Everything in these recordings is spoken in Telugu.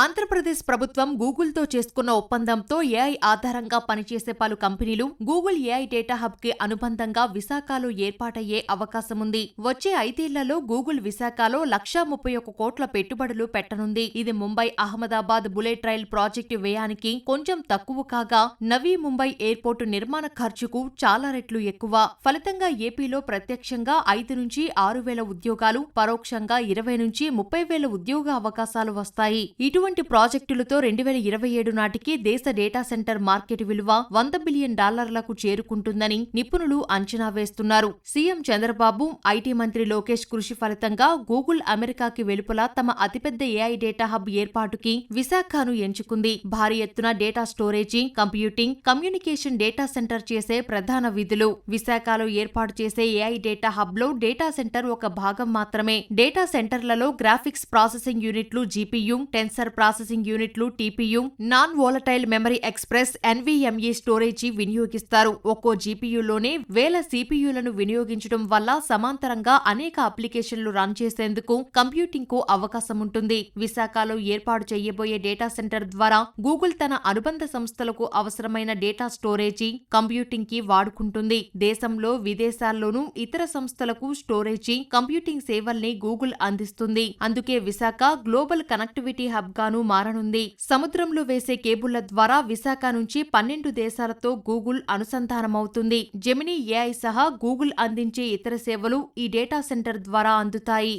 ఆంధ్రప్రదేశ్ ప్రభుత్వం గూగుల్తో చేసుకున్న ఒప్పందంతో ఏఐ ఆధారంగా పనిచేసే పలు కంపెనీలు గూగుల్ ఏఐ డేటా హబ్కి అనుబంధంగా విశాఖలో ఏర్పాటయ్యే అవకాశముంది. వచ్చే ఐదేళ్ళలో గూగుల్ విశాఖలో లక్షా ముప్పై ఒక్క కోట్ల పెట్టుబడులు పెట్టనుంది. ఇది Mumbai Ahmedabad bullet rail project వ్యయానికి కొంచెం తక్కువ కాగా నవీ ముంబై ఎయిర్పోర్టు నిర్మాణ ఖర్చుకు చాలా రెట్లు ఎక్కువ. ఫలితంగా ఏపీలో ప్రత్యక్షంగా ఐదు నుంచి ఆరు వేల ఉద్యోగాలు పరోక్షంగా ఇరవై నుంచి ముప్పై వేల ఉద్యోగ అవకాశాలు వస్తాయి. ఇటు ఇటువంటి ప్రాజెక్టులతో రెండు వేల ఇరవై ఏడు నాటికి దేశ డేటా సెంటర్ మార్కెట్ విలువ వంద బిలియన్ డాలర్లకు చేరుకుంటుందని నిపుణులు అంచనా వేస్తున్నారు. సీఎం చంద్రబాబు ఐటీ మంత్రి లోకేష్ కృషి ఫలితంగా గూగుల్ అమెరికాకి వెలుపల తమ అతిపెద్ద ఏఐ డేటా హబ్ ఏర్పాటుకి విశాఖను ఎంచుకుంది. భారీ ఎత్తున data storage computing communication data centre చేసే ప్రధాన విధులు. విశాఖలో ఏర్పాటు చేసే ఏఐ డేటా హబ్లో డేటా సెంటర్ ఒక భాగం మాత్రమే. డేటా సెంటర్లలో గ్రాఫిక్స్ ప్రాసెసింగ్ యూనిట్లు జీపీయూ టెన్సర్ ప్రాసెసింగ్ యూనిట్లు TPU non volatile memory express NVMe storage వినియోగిస్తారు. ఒక్కో జీపీయూలోనే వేల సిపియూలను వినియోగించడం వల్ల సమాంతరంగా అనేక అప్లికేషన్లు రన్ చేసేందుకు కంప్యూటింగ్కు అవకాశం ఉంటుంది విశాఖలో ఏర్పాటు చేయబోయే డేటా సెంటర్ ద్వారా గూగుల్ తన అనుబంధ సంస్థలకు అవసరమైన డేటా స్టోరేజీ కంప్యూటింగ్కి వాడుకుంటుంది. దేశంలో విదేశాల్లోనూ ఇతర సంస్థలకు స్టోరేజీ కంప్యూటింగ్ సేవల్ని గూగుల్ అందిస్తుంది. అందుకే విశాఖ గ్లోబల్ కనెక్టివిటీ హబ్ గాను మారనుంది సముద్రంలో వేసే కేబుళ్ళ ద్వారా విశాఖ నుంచి పన్నెండు దేశాలతో గూగుల్ అనుసంధానమవుతుంది జెమినీ ఏఐ సహా గూగుల్ అందించే ఇతర సేవలు ఈ డేటా సెంటర్ ద్వారా అందుతాయి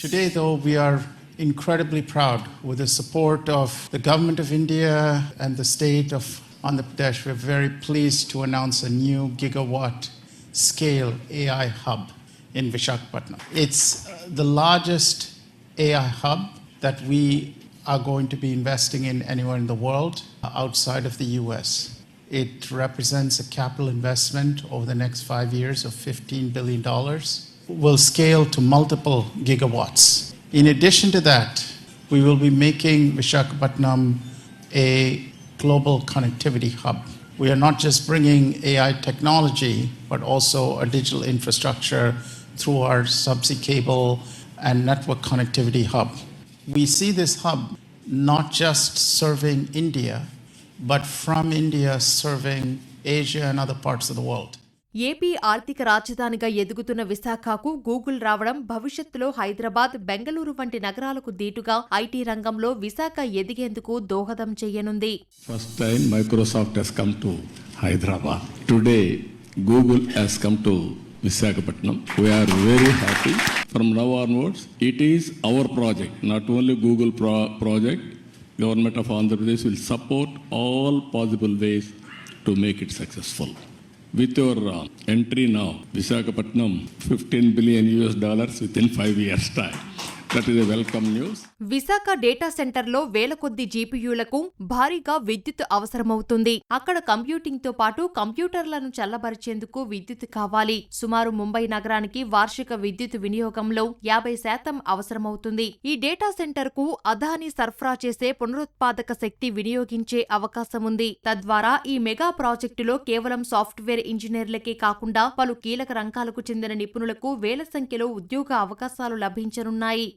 Today, though, we are incredibly proud with the support of the Government of India and the state of Andhra Pradesh. We're very pleased to announce a new gigawatt scale AI hub in Vishakhapatnam. It's the largest AI hub that we are going to be investing in anywhere in the world uh, outside of the US. It represents a capital investment over the next five years of $15 billion. Will scale to multiple gigawatts. In addition to that, we will be making Vishakhapatnam a global connectivity hub. We are not just bringing AI technology, but also a digital infrastructure through our subsea cable and network connectivity hub. We see this hub not just serving India, but from India serving Asia and other parts of the world. AP ఆర్థిక రాజధానిగా ఎదుగుతున్న విశాఖకు గూగుల్ రావడం భవిష్యత్తులో హైదరాబాద్ బెంగళూరు వంటి నగరాలకు దీటుగా ఐటీ రంగంలో విశాఖ ఎదిగేందుకు దోహదం చేయనుంది First time Microsoft has come to Hyderabad. Today, Google has come to Visakhapatnam. We are very happy. From now onwards, it is our project, not only Google pro- project. Government of Andhra Pradesh will support all possible ways to make it successful. With your uh, entry now, Visakhapatnam, 15 billion US dollars within five years' time. Visakha data సెంటర్లో వేల కొద్ది జీపీయూలకు భారీగా విద్యుత్ అవసరమవుతుంది. అక్కడ కంప్యూటింగ్తో పాటు కంప్యూటర్లను చల్లబరిచేందుకు విద్యుత్ కావాలి. సుమారు ముంబై నగరానికి వార్షిక విద్యుత్ వినియోగంలో యాభై శాతం అవసరమవుతుంది. ఈ డేటా సెంటర్కు అదాని సరఫరా చేసే పునరుత్పాదక శక్తి వినియోగించే అవకాశముంది తద్వారా ఈ మెగా ప్రాజెక్టులో కేవలం సాఫ్ట్వేర్ ఇంజనీర్లకే కాకుండా పలు కీలక రంగాలకు చెందిన నిపుణులకు వేల సంఖ్యలో ఉద్యోగ అవకాశాలు లభించనున్నాయి.